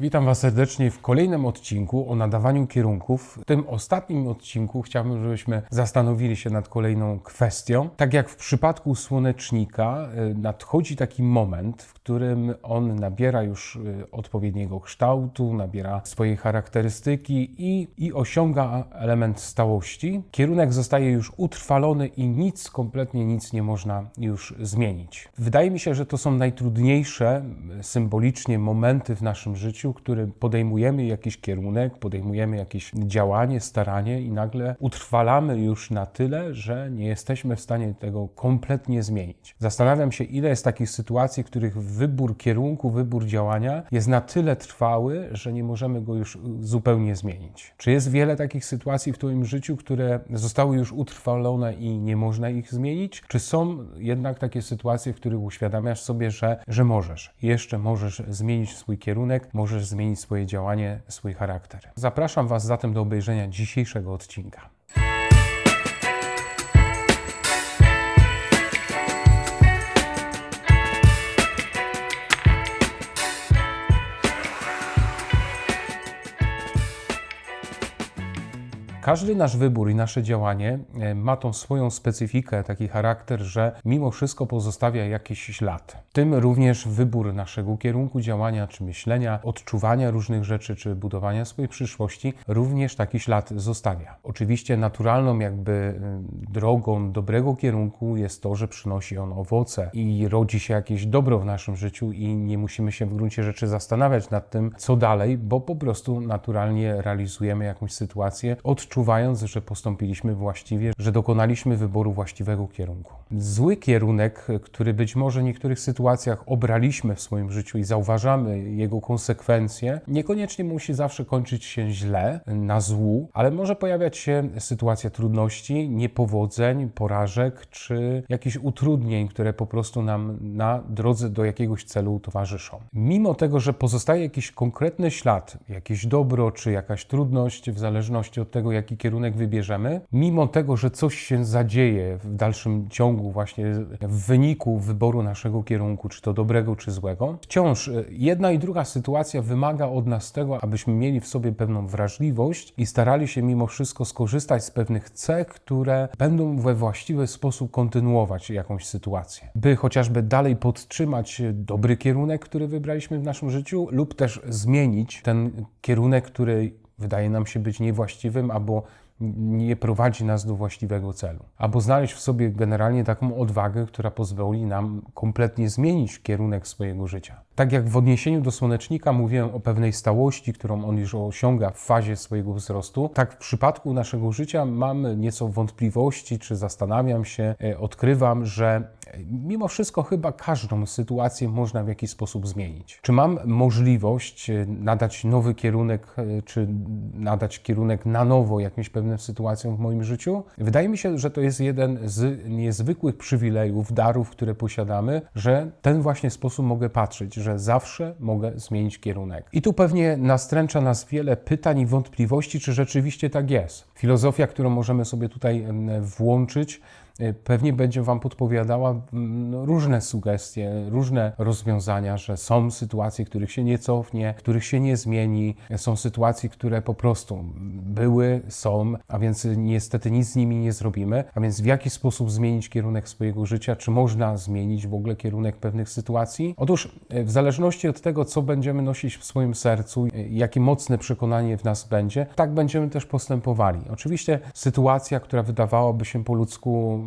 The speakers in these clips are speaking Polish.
Witam Was serdecznie w kolejnym odcinku o nadawaniu kierunków. W tym ostatnim odcinku chciałbym, żebyśmy zastanowili się nad kolejną kwestią. Tak jak w przypadku słonecznika, y, nadchodzi taki moment, w którym on nabiera już y, odpowiedniego kształtu, nabiera swojej charakterystyki i, i osiąga element stałości. Kierunek zostaje już utrwalony i nic, kompletnie nic nie można już zmienić. Wydaje mi się, że to są najtrudniejsze y, symbolicznie momenty w naszym życiu, w którym podejmujemy jakiś kierunek, podejmujemy jakieś działanie, staranie i nagle utrwalamy już na tyle, że nie jesteśmy w stanie tego kompletnie zmienić. Zastanawiam się, ile jest takich sytuacji, w których wybór kierunku, wybór działania jest na tyle trwały, że nie możemy go już zupełnie zmienić. Czy jest wiele takich sytuacji w Twoim życiu, które zostały już utrwalone i nie można ich zmienić? Czy są jednak takie sytuacje, w których uświadamiasz sobie, że, że możesz, jeszcze możesz zmienić swój kierunek, możesz zmienić swoje działanie, swój charakter? Zapraszam Was zatem do obejrzenia dzisiejszego odcinka. Każdy nasz wybór i nasze działanie e, ma tą swoją specyfikę, taki charakter, że mimo wszystko pozostawia jakiś ślad. Tym również wybór naszego kierunku działania czy myślenia, odczuwania różnych rzeczy czy budowania swojej przyszłości również taki ślad zostawia. Oczywiście naturalną jakby e, drogą dobrego kierunku jest to, że przynosi on owoce i rodzi się jakieś dobro w naszym życiu i nie musimy się w gruncie rzeczy zastanawiać nad tym, co dalej, bo po prostu naturalnie realizujemy jakąś sytuację, odczuwając, że postąpiliśmy właściwie, że dokonaliśmy wyboru właściwego kierunku. Zły kierunek, który być może w niektórych sytuacjach obraliśmy w swoim życiu i zauważamy jego konsekwencje, niekoniecznie musi zawsze kończyć się źle, na złu, ale może pojawiać się sytuacja trudności, niepowodzeń, porażek czy jakichś utrudnień, które po prostu nam na drodze do jakiegoś celu towarzyszą. Mimo tego, że pozostaje jakiś konkretny ślad, jakieś dobro czy jakaś trudność, w zależności od tego, jaki kierunek wybierzemy, mimo tego, że coś się zadzieje w dalszym ciągu, właśnie w wyniku wyboru naszego kierunku, czy to dobrego, czy złego, wciąż e, jedna i druga sytuacja wymaga od nas tego, abyśmy mieli w sobie pewną wrażliwość i starali się mimo wszystko skorzystać z pewnych cech, które będą we właściwy sposób kontynuować jakąś sytuację. By chociażby dalej podtrzymać dobry kierunek, który wybraliśmy w naszym życiu, lub też zmienić ten kierunek, który wydaje nam się być niewłaściwym albo nie prowadzi nas do właściwego celu. Albo znaleźć w sobie generalnie taką odwagę, która pozwoli nam kompletnie zmienić kierunek swojego życia. Tak jak w odniesieniu do słonecznika mówiłem o pewnej stałości, którą on już osiąga w fazie swojego wzrostu, tak w przypadku naszego życia mam nieco wątpliwości, czy zastanawiam się, e, odkrywam, że mimo wszystko chyba każdą sytuację można w jakiś sposób zmienić. Czy mam możliwość e, nadać nowy kierunek, czy nadać kierunek na nowo jakimś pewnym sytuacjom w moim życiu? Wydaje mi się, że to jest jeden z niezwykłych przywilejów, darów, które posiadamy, że ten właśnie sposób mogę patrzeć, że zawsze mogę zmienić kierunek. I tu pewnie nastręcza nas wiele pytań i wątpliwości, czy rzeczywiście tak jest. Filozofia, którą możemy sobie tutaj włączyć, pewnie będzie Wam podpowiadała no, różne sugestie, różne rozwiązania, że są sytuacje, których się nie cofnie, których się nie zmieni, są sytuacje, które po prostu były, są, a więc niestety nic z nimi nie zrobimy. A więc w jaki sposób zmienić kierunek swojego życia? Czy można zmienić w ogóle kierunek pewnych sytuacji? Otóż w zależności od tego, co będziemy nosić w swoim sercu, jakie mocne przekonanie w nas będzie, tak będziemy też postępowali. Oczywiście sytuacja, która wydawałaby się po ludzku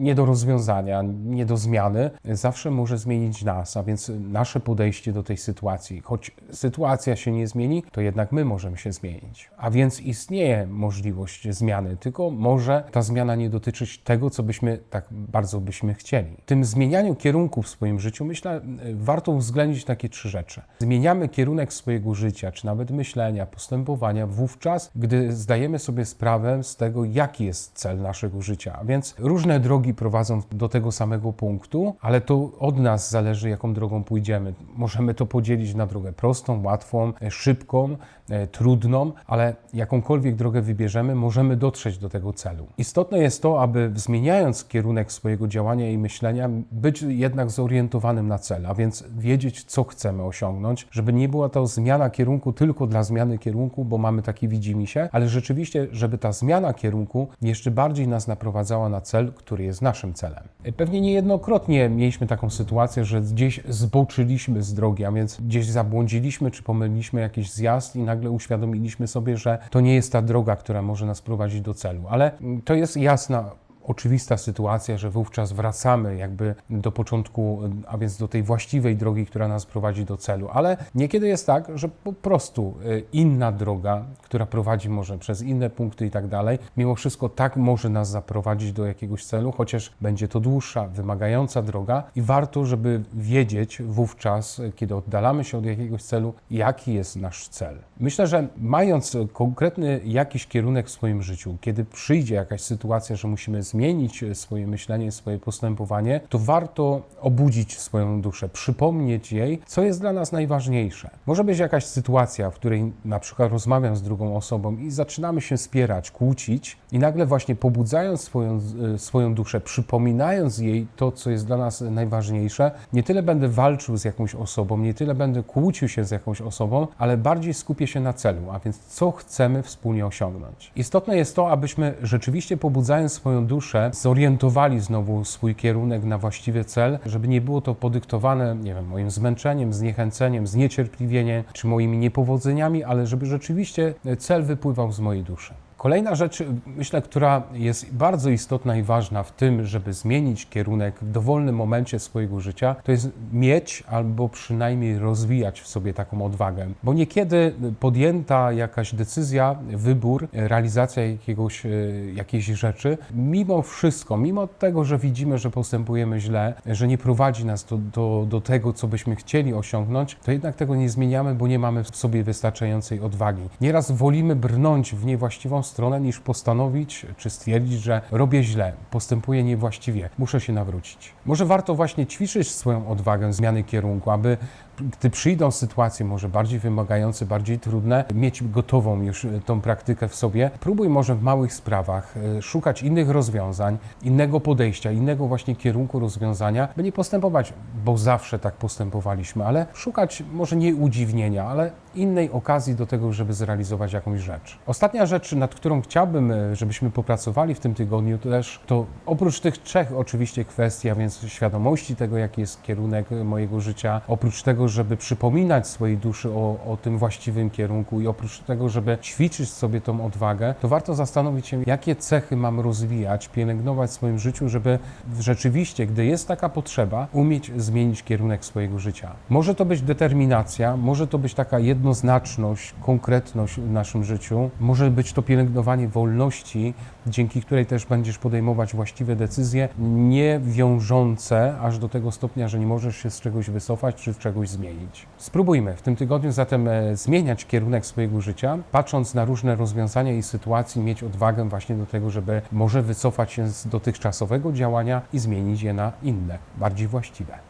nie do rozwiązania, nie do zmiany, zawsze może zmienić nas, a więc nasze podejście do tej sytuacji. Choć sytuacja się nie zmieni, to jednak my możemy się zmienić. A więc istnieje możliwość zmiany, tylko może ta zmiana nie dotyczyć tego, co byśmy tak bardzo byśmy chcieli. W tym zmienianiu kierunku w swoim życiu, myślę, warto uwzględnić takie trzy rzeczy. Zmieniamy kierunek swojego życia, czy nawet myślenia, postępowania wówczas, gdy zdajemy sobie sprawę z tego, jaki jest cel naszego życia. A więc różne różne drogi prowadzą do tego samego punktu, ale to od nas zależy, jaką drogą pójdziemy. Możemy to podzielić na drogę prostą, łatwą, e, szybką, e, trudną, ale jakąkolwiek drogę wybierzemy, możemy dotrzeć do tego celu. Istotne jest to, aby zmieniając kierunek swojego działania i myślenia, być jednak zorientowanym na cel, a więc wiedzieć, co chcemy osiągnąć, żeby nie była to zmiana kierunku tylko dla zmiany kierunku, bo mamy taki widzimisię, ale rzeczywiście, żeby ta zmiana kierunku jeszcze bardziej nas naprowadzała na cel, który jest naszym celem. Pewnie niejednokrotnie mieliśmy taką sytuację, że gdzieś zboczyliśmy z drogi, a więc gdzieś zabłądziliśmy czy pomyliliśmy jakiś zjazd i nagle uświadomiliśmy sobie, że to nie jest ta droga, która może nas prowadzić do celu. Ale to jest jasna oczywista sytuacja, że wówczas wracamy jakby do początku, a więc do tej właściwej drogi, która nas prowadzi do celu. Ale niekiedy jest tak, że po prostu y, inna droga, która prowadzi może przez inne punkty i tak dalej, mimo wszystko tak może nas zaprowadzić do jakiegoś celu, chociaż będzie to dłuższa, wymagająca droga i warto, żeby wiedzieć wówczas, kiedy oddalamy się od jakiegoś celu, jaki jest nasz cel. Myślę, że mając konkretny jakiś kierunek w swoim życiu, kiedy przyjdzie jakaś sytuacja, że musimy zmienić swoje myślenie, swoje postępowanie, to warto obudzić swoją duszę, przypomnieć jej, co jest dla nas najważniejsze. Może być jakaś sytuacja, w której na przykład rozmawiam z drugą osobą i zaczynamy się spierać, kłócić, i nagle właśnie pobudzając swoją, e, swoją duszę, przypominając jej to, co jest dla nas najważniejsze, nie tyle będę walczył z jakąś osobą, nie tyle będę kłócił się z jakąś osobą, ale bardziej skupię się na celu, a więc co chcemy wspólnie osiągnąć. Istotne jest to, abyśmy rzeczywiście pobudzając swoją duszę, zorientowali znowu swój kierunek na właściwy cel, żeby nie było to podyktowane, nie wiem, moim zmęczeniem, zniechęceniem, zniecierpliwieniem czy moimi niepowodzeniami, ale żeby rzeczywiście cel wypływał z mojej duszy. Kolejna rzecz, myślę, która jest bardzo istotna i ważna w tym, żeby zmienić kierunek w dowolnym momencie swojego życia, to jest mieć albo przynajmniej rozwijać w sobie taką odwagę. Bo niekiedy podjęta jakaś decyzja, wybór, realizacja jakiegoś, e, jakiejś rzeczy, mimo wszystko, mimo tego, że widzimy, że postępujemy źle, że nie prowadzi nas do, do, do tego, co byśmy chcieli osiągnąć, to jednak tego nie zmieniamy, bo nie mamy w sobie wystarczającej odwagi. Nieraz wolimy brnąć w niewłaściwą stronę, niż postanowić czy stwierdzić, że robię źle, postępuję niewłaściwie, muszę się nawrócić. Może warto właśnie ćwiczyć swoją odwagę zmiany kierunku, aby gdy przyjdą sytuacje może bardziej wymagające, bardziej trudne, mieć gotową już tą praktykę w sobie. Próbuj może w małych sprawach e, szukać innych rozwiązań, innego podejścia, innego właśnie kierunku rozwiązania, by nie postępować, bo zawsze tak postępowaliśmy, ale szukać może nie udziwnienia, ale innej okazji do tego, żeby zrealizować jakąś rzecz. Ostatnia rzecz, nad którą chciałbym, e, żebyśmy popracowali w tym tygodniu też, to oprócz tych trzech oczywiście kwestii, a więc świadomości tego, jaki jest kierunek mojego życia, oprócz tego, żeby przypominać swojej duszy o, o tym właściwym kierunku i oprócz tego, żeby ćwiczyć sobie tą odwagę, to warto zastanowić się, jakie cechy mam rozwijać, pielęgnować w swoim życiu, żeby rzeczywiście, gdy jest taka potrzeba, umieć zmienić kierunek swojego życia. Może to być determinacja, może to być taka jednoznaczność, konkretność w naszym życiu, może być to pielęgnowanie wolności, dzięki której też będziesz podejmować właściwe decyzje, nie wiążące aż do tego stopnia, że nie możesz się z czegoś wycofać czy czegoś zmienić. Spróbujmy w tym tygodniu zatem e, zmieniać kierunek swojego życia, patrząc na różne rozwiązania i sytuacje, mieć odwagę właśnie do tego, żeby może wycofać się z dotychczasowego działania i zmienić je na inne, bardziej właściwe.